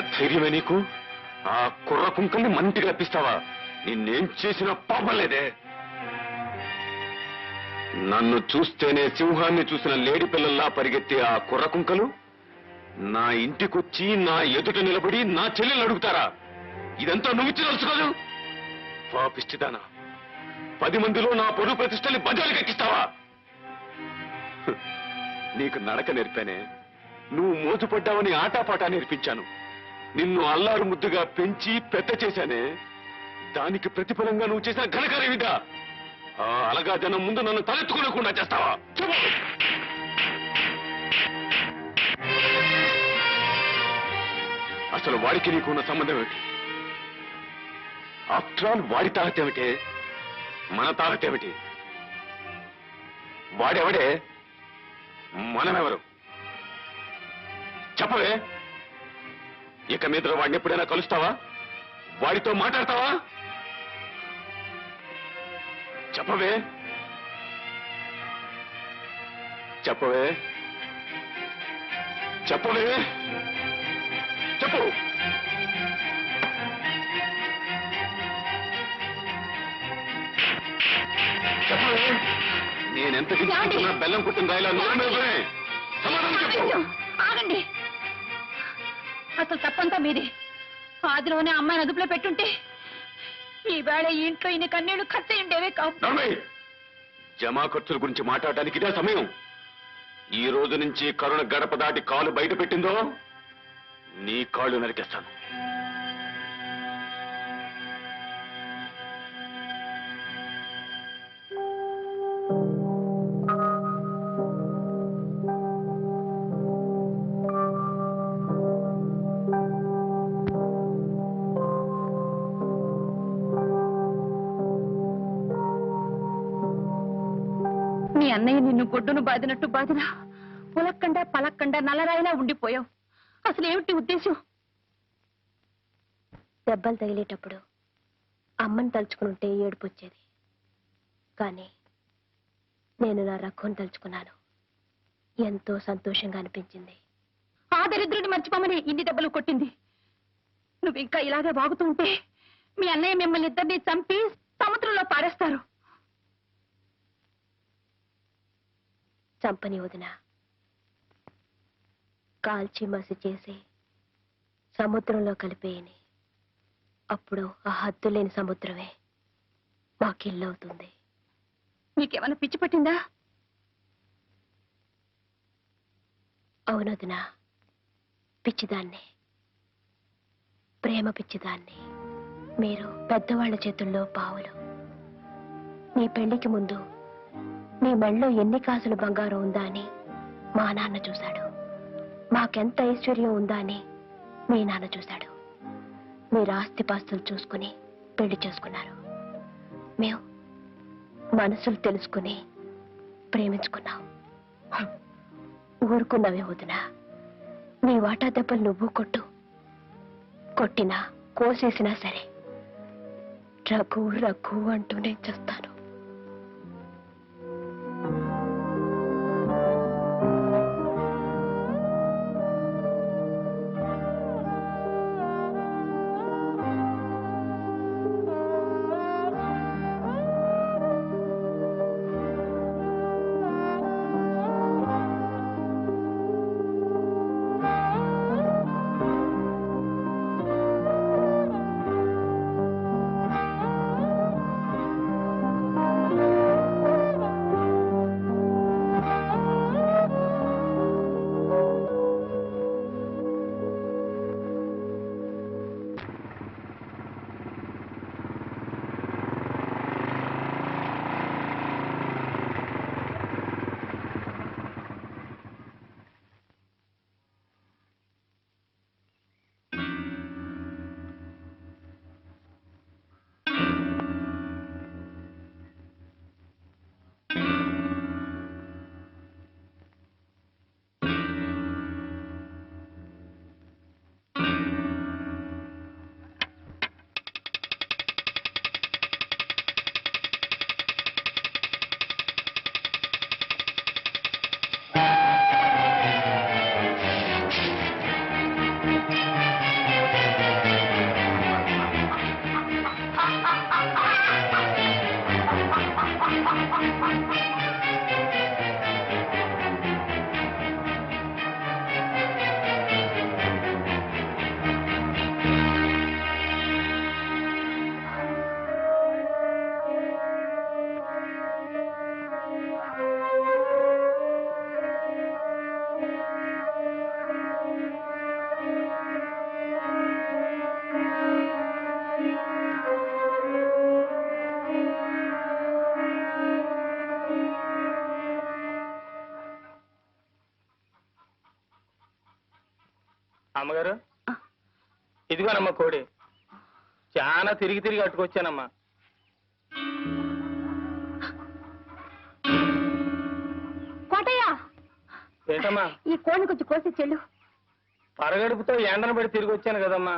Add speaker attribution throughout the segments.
Speaker 1: ధైర్యమే నీకు? ఆ కుర్ర కుంకల్ని మంటిగా రప్పిస్తావా? నిన్నేం చేసినా పాపలేదే నన్ను చూస్తేనే సింహాన్ని చూసిన లేడి పిల్లల్లా పరిగెత్తే ఆ కుర్ర కుంకలు? నా ఇంటికొచ్చి నా ఎదుట నిలబడి నా చెల్లెలు అడుగుతారా? ఇదంతా నువ్వు తెలుసుకోదు పాపిష్టిదానా పది మందిలో నా పొడు ప్రతిష్టని బజారుకి కట్టిస్తావా నీకు నడక నేర్పానే నువ్వు మోజుపడ్డావని ఆటాపాటా నేర్పించాను. నిన్ను అల్లారు ముద్దుగా పెంచి పెద్ద చేశానే. దానికి ప్రతిఫలంగా నువ్వు చేసిన ఘనకార్యమిదా ఆ అలగా జనం ముందు నన్ను తలెత్తుకోలేకుండా చేస్తావా? చెప్పు. అసలు వాడికి నీకున్న సంబంధం ఏమిటి? ఆఫ్టర్ ఆల్ వాడి తాహత ఏమిటి? మన తాహత ఏమిటి? వాడెవడే? మనమెవరు? చెప్పవే. ఇక మీద వాడిని ఎప్పుడైనా కలుస్తావా? వాడితో మాట్లాడతావా? చెప్పవే. చెప్పవే. చెప్పవే. చెప్పు. చెప్పవే. నేనెంత బెల్లం కుట్టిన రాయిలా నోరమే సమాధానం చెప్పు.
Speaker 2: ఆగండి. అసలు తప్పంతా మీది. ఆదిలోనే అమ్మాయిని అదుపులో పెట్టుంటే ఈ వేళ ఈ ఇంట్లో ఇన్ని కన్నీళ్ళు ఖర్చు ఉండేవే కావు.
Speaker 1: జమా ఖర్చుల గురించి మాట్లాడడానికి ఇదే సమయం. ఈ రోజు నుంచి కరుణ గడప దాటి కాలు బయట పెట్టిందో నీ కాళ్ళు నరికేస్తాను.
Speaker 2: అన్నయ్య నిన్ను గొడ్డును బాదినట్టు బాదిన పులక్కండా పలక్కండా నల్లరాయిలా ఉండిపోయావు. అసలు ఏమిటి ఉద్దేశం?
Speaker 3: దెబ్బలు తగిలేటప్పుడు అమ్మని తలుచుకుని ఏడుపు వచ్చేది కానీ నేను నా రఘుని తలుచుకున్నాను. ఎంతో సంతోషంగా అనిపించింది.
Speaker 2: ఆ దరిద్రుని మర్చిపోమని ఇన్ని దెబ్బలు కొట్టింది. నువ్వు ఇంకా ఇలాగే వాగుతూ ఉంటే మీ అన్నయ్య మిమ్మల్ని ఇద్దరిని చంపి సముద్రంలో పారేస్తారు.
Speaker 3: చంపని వదిన. కాల్చి మసి చేసి సముద్రంలో కలిపేయని. అప్పుడు ఆ హద్దు లేని సముద్రమే మాకిల్లవుతుంది.
Speaker 2: నీకేమైనా పిచ్చి పట్టిందా?
Speaker 3: అవునొదిన. పిచ్చిదాన్ని. ప్రేమ పిచ్చిదాన్ని. మీరు పెద్దవాళ్ళ చేతుల్లో పావులు. నీ పెళ్ళికి ముందు నీ మెళ్ళో ఎన్ని కాసులు బంగారం ఉందా అని మా నాన్న చూశాడు. మాకెంత ఐశ్వర్యం ఉందా అని మీ నాన్న చూశాడు. మీరు ఆస్తిపాస్తులు చూసుకుని పెళ్ళి చేసుకున్నారు. మేము మనసులు తెలుసుకుని ప్రేమించుకున్నాం. హ్మ్. ఊరుకున్నావే వదినా. నీ వాటా దెబ్బలు నువ్వు కొట్టు. కొట్టినా కోసేసినా సరే రఘు రఘు అంటూనే చేస్తాను.
Speaker 4: అమ్మగారు? ఇదిగోనమ్మా కోడి. చాలా తిరిగి తిరిగి అట్టుకొచ్చానమ్మా.
Speaker 3: కోటయ్య!
Speaker 4: ఏంటమ్మా?
Speaker 3: ఈ కోడిని కొంచెం కోసి చెల్లు.
Speaker 4: పరగడుపుతో ఎండను పడి తిరిగి వచ్చాను కదమ్మా.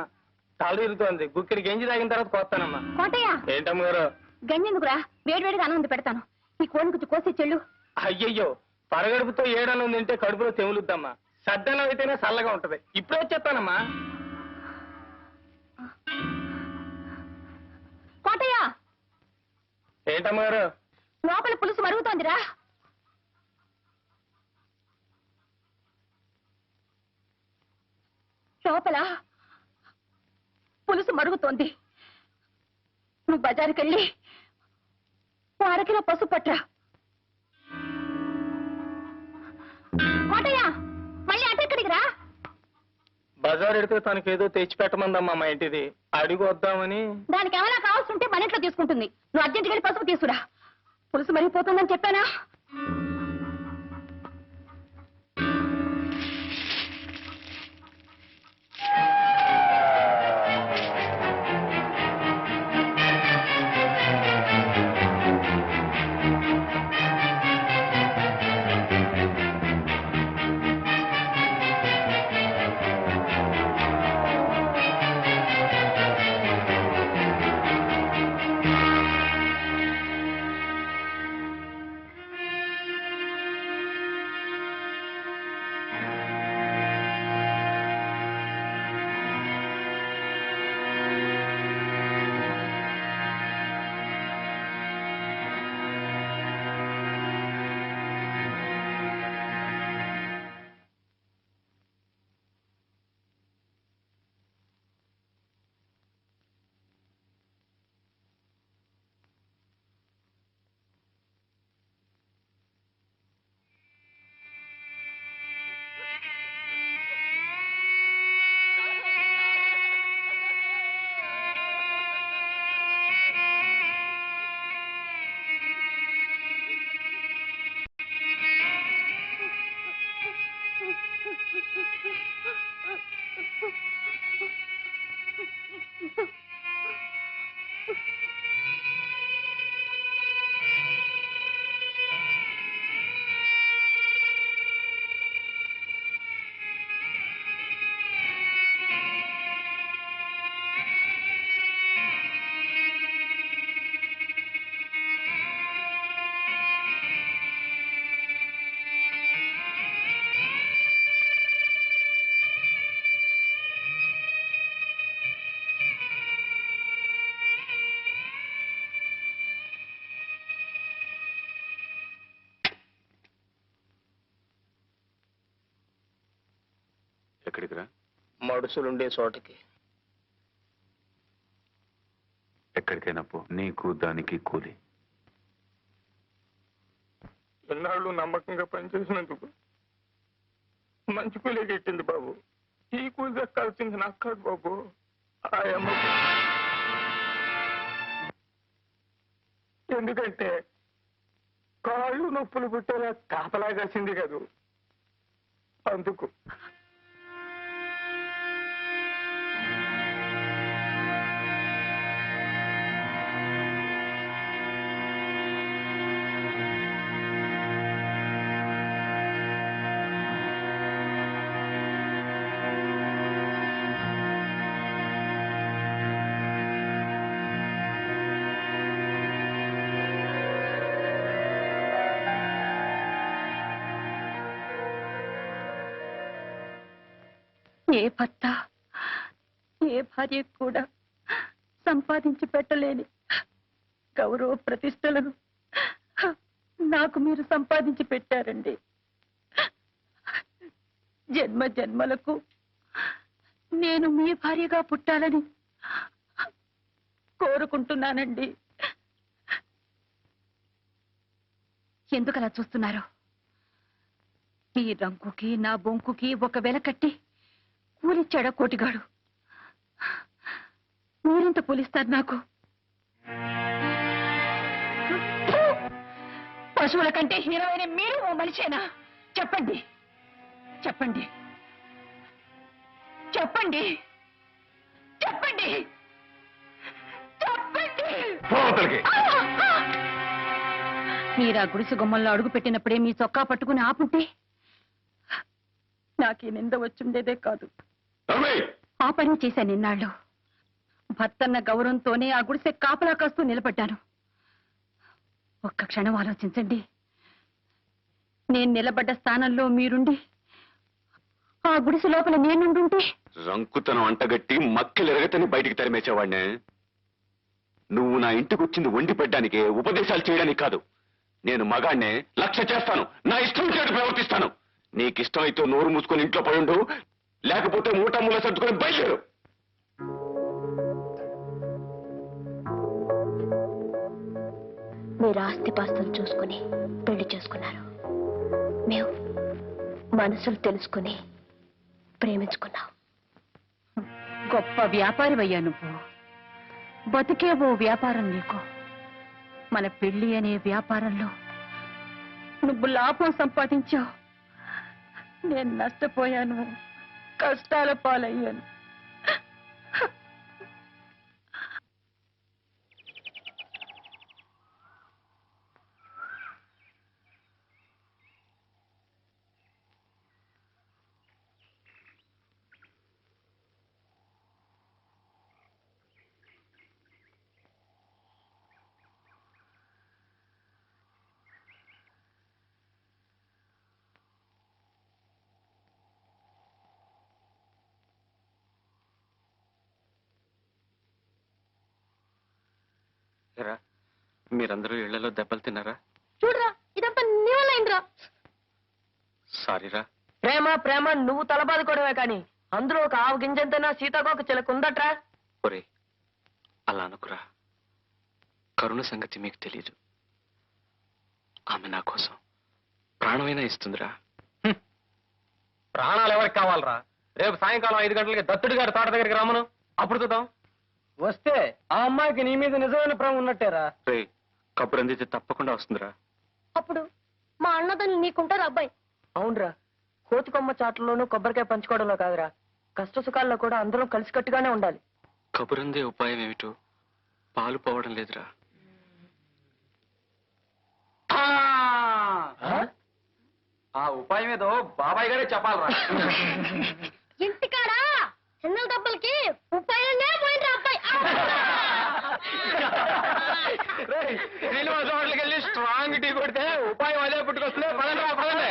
Speaker 4: తల తిరుగుతోంది గుక్కిడి గెంజి తాగిన తర్వాత కోస్తానమ్మా.
Speaker 3: కోటయ్య!
Speaker 4: ఏంటమ్మగారు?
Speaker 3: గంజెందుకురా వేడివేడిగా అన్నం వండి పెడతాను. ఈ కోడిని కొంచెం కోసి చెల్లు.
Speaker 4: అయ్యయ్యో! పరగడుపుతో ఏడన్నం తింటే కడుపులో తెములుద్దమ్మా. సద్దన్నం అయితేనే చల్లగా ఉంటది. ఇప్పుడే వచ్చేస్తానమ్మా.
Speaker 3: కోటయ్య!
Speaker 4: ఏంటమ్మగారు?
Speaker 3: లోపల పులుసు మరుగుతోందిరా. లోపల పులుసు మరుగుతోంది. నువ్వు బజారుకి వెళ్ళి ఓ అరకిలో పసుపు పట్రా కోటయ్య!
Speaker 4: బజార్ ఎడితే తనకేదో తెచ్చి పెట్టమందమ్మా మా ఇంటిది. అడిగి వద్దామని.
Speaker 3: దానికి ఏమైనా కావాల్సి ఉంటే మన ఇంట్లో తీసుకుంటుంది. నువ్వు అర్జెంట్ వెళ్ళి పసుపు తీసుకురా. పులుసు మరిగిపోతుందని చెప్పానా?
Speaker 1: ఎక్కడికి రా
Speaker 4: మడుసులుండే చోటకి.
Speaker 1: ఎక్కడికైనా పో నీకు దానికి కూలి.
Speaker 4: ఎన్నాళ్ళు నమ్మకంగా పనిచేసినందుకు? మంచి కూలే కెట్టింది బాబు. ఈ కూలి దక్కాల్సింది నాకు కాదు బాబు. ఎందుకంటే కాళ్ళు నొప్పులు పుట్టేలా కాపలా కాసింది కదూ. అందుకు
Speaker 2: ఏ భర్త ఏ భార్య కూడా సంపాదించి పెట్టలేని గౌరవ ప్రతిష్టలను నాకు మీరు సంపాదించి పెట్టారండి. జన్మ జన్మలకు నేను మీ భార్యగా పుట్టాలని కోరుకుంటున్నానండి. ఎందుకలా చూస్తున్నారు? ఈ రంకుకి నా బొంకుకి ఒక వెల కట్టి కూలిచ్చాడా కోటిగాడు? మీరెంత పోలిస్తారు నాకు. పశువుల కంటే హీరోయిన మీరు ఓ మనిషేనా? చెప్పండి. చెప్పండి. చెప్పండి. చెప్పండి. చెప్పండి. మీరు ఆ గుడిసె గుమ్మంలో అడుగు పెట్టినప్పుడే మీ చొక్కా పట్టుకుని ఆపుంటే నాకు ఈ నింద వచ్చుండేదే కాదు. ఆ పని చేశాను నిన్నాళ్ళు. భర్తన్న గౌరవంతోనే ఆ గుడిసె కాపలా కాస్తూ నిలబడ్డాను. ఒక్క క్షణం ఆలోచించండి. నేను నిలబడ్డ స్థానంలో మీరుండి ఆ గుడిసె లోపల నేనుండుంటే?
Speaker 1: రంకుతనం అంటగట్టి మక్కెలెరగతని బయటికి తరిమేసేవాడినే నువ్వు నా ఇంటికి వచ్చింది వండి పెట్టడానికే ఉపదేశాలు చేయడానికి కాదు. నేను మగాణ్ణే లక్ష్య చేస్తాను. నా ఇష్టం చేటు ప్రవర్తిస్తాను. నీకిష్టం అయితే నోరు మూసుకొని ఇంట్లో పడి ఉండు లేకపోతే మూట మూల సర్దుకొని బయలుదేరు.
Speaker 3: మీరు ఆస్తిపాస్తులు చూసుకుని పెళ్ళి చేసుకున్నారు. మేము మనసులు తెలుసుకుని ప్రేమించుకున్నాం.
Speaker 2: గొప్ప వ్యాపారివయ్యా నువ్వు. బతికే ఓ వ్యాపారం నీకు. మన పెళ్ళి అనే వ్యాపారంలో నువ్వు లాభం సంపాదించావు. నేను నష్టపోయాను. కష్టాల పాలయ్యాను
Speaker 1: మీరందరూ ఇళ్ళలో దెబ్బలు తిన్నారా?
Speaker 3: చూడరా ఇదంతా నీవలైందిరా
Speaker 1: సారీరా.
Speaker 5: ప్రేమ ప్రేమ నువ్వు తలబాదుకోవడమే కాని అందులో ఒక ఆవు గింజంతైనా సీతాకోక చిలక ఉందట్రా?
Speaker 1: ఒరే అలా అనుకురా. కరుణ సంగతి మీకు తెలీదు. ఆమె నా కోసం ప్రాణమైనా ఇస్తుందిరా.
Speaker 6: ప్రాణాలు ఎవరికి కావాలరా? రేపు సాయంకాలం ఐదు గంటలకి దత్తుడి గారి తోట దగ్గరికి రమ్మను. అప్పుడు చూద్దాం.
Speaker 5: వస్తే ఆ అమ్మాయికి నీ మీద నిజమైన ప్రేమ ఉన్నట్టేరా.
Speaker 1: రే కబురు అందితే తప్పకుండా వస్తుందిరా.
Speaker 3: అప్పుడు మా అన్నదని నీకుంటారు అబ్బాయి.
Speaker 5: అవునరా కోతి కొమ్మ చాట్లలోనూ కొబ్బరికాయ పంచుకోవడంలో కాదురా. కష్ట సుఖాల్లో కూడా అందరం కలిసికట్టుగానే ఉండాలి.
Speaker 1: కబురందే ఉపాయం ఏమిటో పాలు పోవడం లేదురా.
Speaker 6: ఆ! ఉపాయం ఏదో బాబాయ్ గారే చెప్పాలరా.
Speaker 3: ఇంటికాడా? చిన్న దెబ్బలకి అబ్బాయి
Speaker 6: శ్రీనివాస హోటల్కి వెళ్ళి స్ట్రాంగ్ టీ కొడితే ఉపాయం అదే పుట్టుకొస్తుంది. పదండి పదండి.